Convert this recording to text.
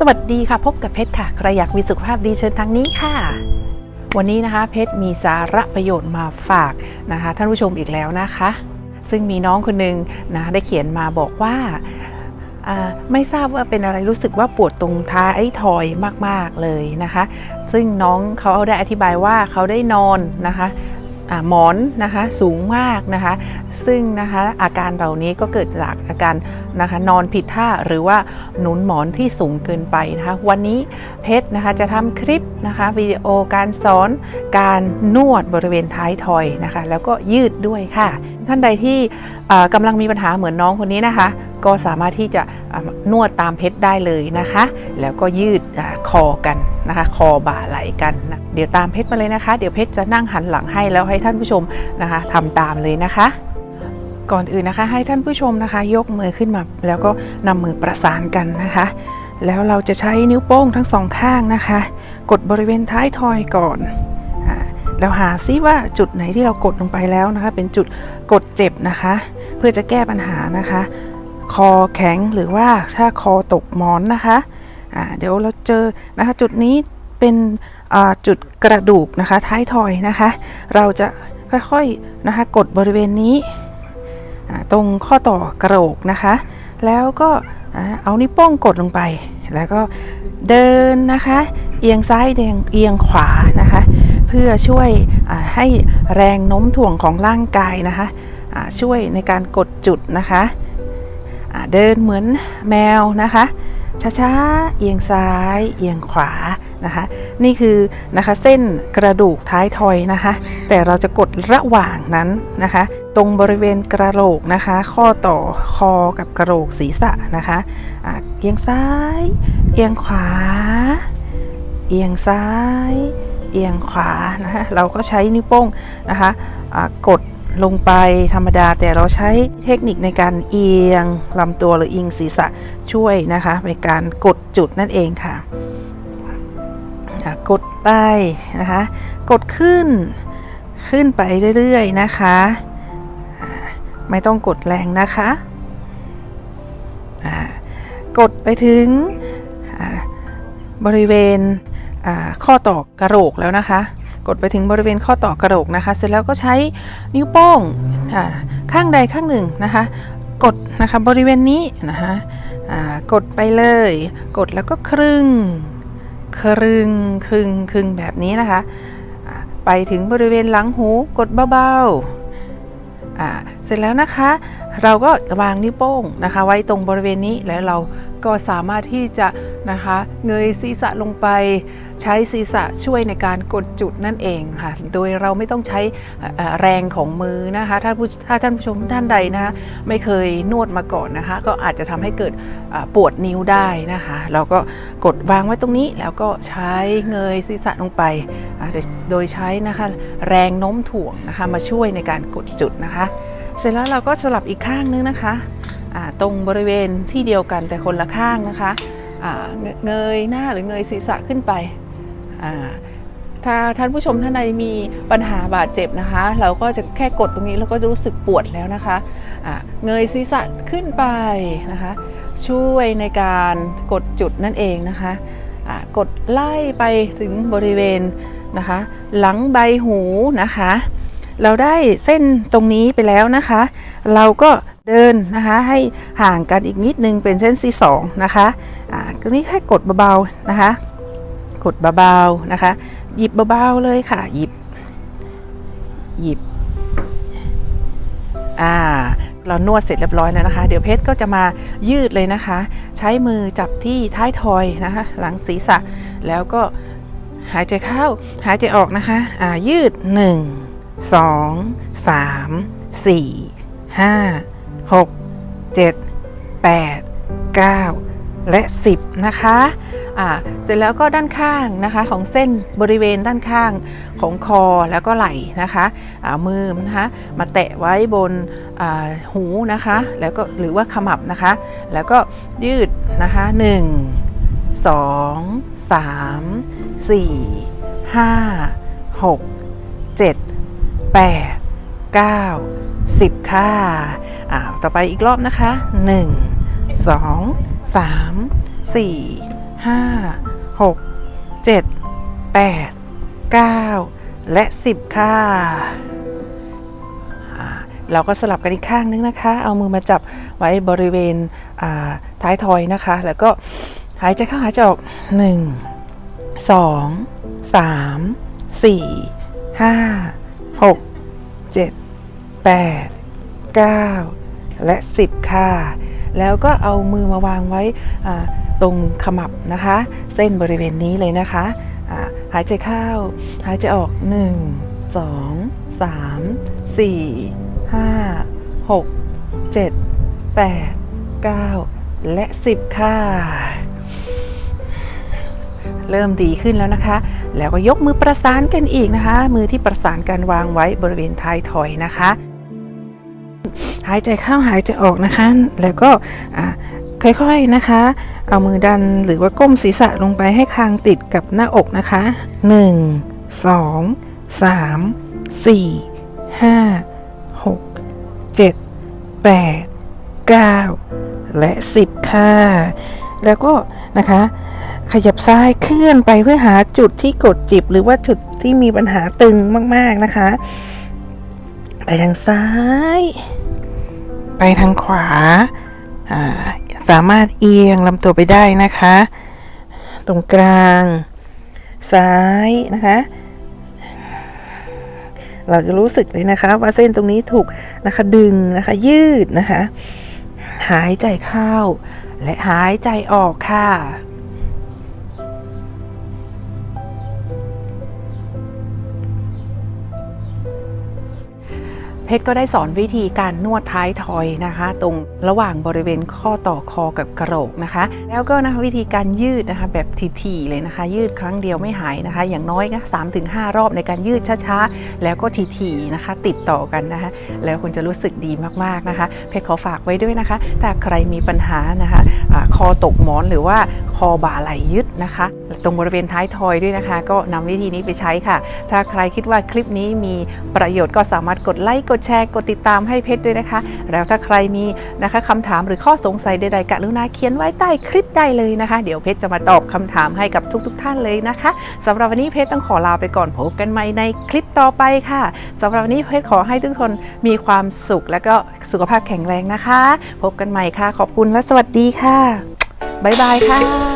สวัสดีค่ะ พบกับเพชรค่ะใครอยากมีสุขภาพดีเชิญทางนี้ค่ะ วันนี้นะคะ เพชรมีสาระประโยชน์มาฝากนะคะ ท่านผู้ชมอีกแล้วนะคะ ซึ่งมีน้องคนหนึ่งนะได้เขียนมาบอกว่าไม่ทราบว่าเป็นอะไรรู้สึกว่าปวดตรงท้ายทอยมากๆเลยนะคะ ซึ่งน้องเขาได้อธิบายว่าเขาได้นอนนะคะหมอนนะคะสูงมากนะคะ ซึ่งนะคะอาการเหล่านี้ก็เกิดจากอาการ นะคะนอนผิดท่าหรือว่าหนุนหมอนที่สูงเกินไปนะคะวันนี้เพชรนะคะจะทำคลิปนะคะวิดีโอการสอนการนวดบริเวณท้ายทอยนะคะแล้วก็ยืดด้วยค่ะ ท่านใดที่อ่ากำลังมีปัญหาเหมือนน้องคนนี้นะคะ ก็สามารถที่จะนวดตามเพชรได้เลยนะคะ แล้วก็ยืดอคอกันนะคะ คอบ่าไหลกันนะเดี๋ยวตามเพชรมาเลยนะคะ เดี๋ยวเพชรจะนั่งหันหลังให้แล้วให้ท่านผู้ชมนะคะทำตามเลยนะคะ ก่อนอื่นนะคะ ให้ท่านผู้ชมนะคะ ยกมือขึ้นมา แล้วก็นำมือประสานกันนะคะ แล้วเราจะใช้นิ้วโป้งทั้งสองข้างนะคะ กดบริเวณท้ายทอยก่อนอาแล้วหาซิว่าจุดไหนที่เรากดลงไปแล้วนะคะ เป็นจุดกดเจ็บนะคะ เพื่อจะแก้ปัญหานะคะ คอแข็งหรือว่าถ้าคอตกหมอนนะคะเดี๋ยวเราเจอนะคะ จุดนี้เป็นจุดกระดูกนะคะ ท้ายทอยนะคะ เราจะค่อยๆนะคะ กดบริเวณนี้ ตรงข้อต่อกระโหลกนะคะ แล้วก็เอานิ้วโป้งกดลงไป แล้วก็เดินนะคะ เอียงซ้ายเอียงเอียงขวานะคะ เพื่อช่วยให้แรงโน้มถ่วงของร่างกายนะคะช่วยในการกดจุดนะคะเดินเหมือนแมวนะคะช้าๆเอียงซ้าย เอียงขวา นะคะ นี่คือนะคะเส้นกระดูกท้ายทอยนะคะ แต่เราจะกดระหว่างนั้นนะคะ ตรงบริเวณกระโหลกนะคะ ข้อต่อคอกับกระโหลกศีรษะนะคะอ่าเอียงซ้าย เอียงขวา เอียงซ้าย เอียงขวานะคะเราก็ใช้นิ้วโป้งนะคะอ่ากดลงไปธรรมดาแต่เราใช้เทคนิคในการเอียงลำตัวหรืออิงศีรษะช่วยนะคะในการกดจุดนั่นเองค่ะ อะกดไปนะคะ กดขึ้นขึ้นไปเรื่อยๆนะคะ ไม่ต้องกดแรงนะคะกดไปถึงบริเวณข้อต่อกระโหลกแล้วนะคะ กดไปถึงบริเวณข้อต่อกระโหลกนะคะ เสร็จแล้วก็ใช้นิ้วโป้งข้างใดข้างหนึ่งนะคะ กดนะคะบริเวณนี้นะคะกดไปเลย กดแล้วก็ครึ่ง ครึ่งครึ่งครึ่งแบบนี้นะคะ ไปถึงบริเวณหลังหูกดเบาๆอ่าเสร็จแล้วนะคะ เราก็วางนิ้วโป้งนะคะ ไว้ตรงบริเวณนี้แล้วเราก็สามารถที่จะ นะคะ เงยศีรษะลงไป ใช้ศีรษะช่วยในการกดจุดนั่นเองค่ะ โดยเราไม่ต้องใช้แรงของมือนะคะถ้าผู้ถ้าท่านผู้ชมท่านใดนะคะไม่เคยนวดมาก่อนนะคะ ก็อาจจะทำให้เกิดปวดนิ้วได้นะคะ เราก็กดวางไว้ตรงนี้แล้วก็ใช้เงยศีรษะลงไป โดยใช้นะคะแรงโน้มถ่วงนะคะมาช่วยในการกดจุดนะคะ เสร็จแล้วเราก็สลับอีกข้างนึงนะคะตรงบริเวณที่เดียวกันแต่คนละข้างนะคะ เงยหน้าหรือเงยศีรษะขึ้นไป ถ้าท่านผู้ชมท่านใดมีปัญหาบาดเจ็บนะคะ เราก็จะแค่กดตรงนี้แล้วก็จะรู้สึกปวดแล้วนะคะอ่าเงยศีรษะขึ้นไปนะคะ ช่วยในการกดจุดนั่นเองนะคะอ่ากดไล่ไปถึงบริเวณนะคะ หลังใบหูนะคะ เราได้เส้นตรงนี้ไปแล้วนะคะ เราก็ เดินนะคะให้ห่างกันอีกนิดนึงเป็นเส้นที่สองนะคะอ่าตรงนี้แค่กดเบาๆนะคะ กดเบาๆนะคะ หยิบเบาๆเลยค่ะ หยิบ หยิบอ่าเรานวดเสร็จเรียบร้อยแล้วนะคะ เดี๋ยวเพชรก็จะมายืดเลยนะคะ ใช้มือจับที่ท้ายทอยนะคะ หลังศีรษะ แล้วก็หายใจเข้า หายใจออกนะคะอ่ายืดหนึ่งสอ งสามสี่ห้าหกเจ็ดแปดเก้าและสิบนะคะอ่าเสร็จแล้วก็ด้านข้างนะคะของเส้นบริเวณด้านข้างของคอแล้วก็ไหล่นะคะอ่ามือนะคะมาแตะไว้บนอ่าหูนะคะ แล้วก็หรือว่าขมับนะคะ แล้วก็ยืดนะคะหนึ่งสองสามสี่ห้าหกเจ็ด8 9 10 ค่ะอ่าต่อไปอีกรอบนะคะ 1 2 3 4ห้าหกเจ็ดแปดเก้าและสิบค่ะอ่าเราก็สลับกันอีกข้างนึงนะคะ เอามือมาจับไว้บริเวณอ่าท้ายทอยนะคะ แล้วก็หายใจเข้าหายใจออกหนึ่งสองสามสี่ห้าหกเจ็ดแปดเก้าและสิบค่ะ แล้วก็เอามือมาวางไว้ตรงขมับนะคะ เส้นบริเวณนี้เลยนะคะหายใจเข้า หายใจออก 1 2 3 4 5 6 7 8 9 และ 10 ค่ะ เริ่มดีขึ้นแล้วนะคะ แล้วก็ยกมือประสานกันอีกนะคะ มือที่ประสานกันวางไว้บริเวณท้ายถอยนะคะ หายใจเข้าหายใจออกนะคะ แล้วก็ค่อยๆนะคะ เอามือดันหรือว่าก้มศีรษะลงไปให้คางติดกับหน้าอกนะคะ 1 2 3 4 5 6 7 8 9 และ 10 ค่ะ แล้วก็นะคะขยับซ้ายเคลื่อนไปเพื่อหาจุดที่กดจิบหรือว่าจุดที่มีปัญหาตึงมาก ๆ นะคะ ไปทางซ้าย ไปทางขวาอ่าสามารถเอียงลำตัวไปได้นะคะ ตรงกลาง ซ้ายนะคะ เราจะรู้สึกเลยนะคะ ว่าเส้นตรงนี้ถูกนะคะ ดึงนะคะ ยืดนะคะ หายใจเข้า และหายใจออกค่ะ เพชรก็ได้สอนวิธีการนวดท้ายทอยนะคะ ตรงระหว่างบริเวณข้อต่อคอกับกระโหลกนะคะ แล้วก็นะคะวิธีการยืดนะคะแบบทีๆเลยนะคะ ยืดครั้งเดียวไม่หายนะคะ อย่างน้อยนะสามถึงห้ารอบในการยืดช้าๆ แล้วก็ทีๆนะคะ ติดต่อกันนะคะ แล้วคุณจะรู้สึกดีมากๆนะคะ เพชรขอฝากไว้ด้วยนะคะถ้าใครมีปัญหานะคะอาคอตกหมอนหรือว่าคอบ่าไหลยึดนะคะ ตรงบริเวณท้ายทอยด้วยนะคะ ก็นำวิธีนี้ไปใช้ค่ะ ถ้าใครคิดว่าคลิปนี้มีประโยชน์ก็สามารถกดไลค์กดดแชร์กดติดตามให้เพชรด้วยนะคะ แล้วถ้าใครมีนะคะคำถามหรือข้อสงสัยใดๆกรุณาเขียนไว้ใต้คลิปได้เลยนะคะ เดี๋ยวเพชรจะมาตอบคำถามให้กับทุกๆทท่านเลยนะคะสำหรับวันนี้เพชรต้องขอลาไปก่อนพบกันใหม่ในคลิปต่อไปค่ะสำหรับวันนี้เพชรขอให้ทุกคนมีความสุขและก็สุขภาพแข็งแรงนะคะ พบกันใหม่ค่ะ ขอบคุณและสวัสดีค่ะบ๊ายบายค่ะ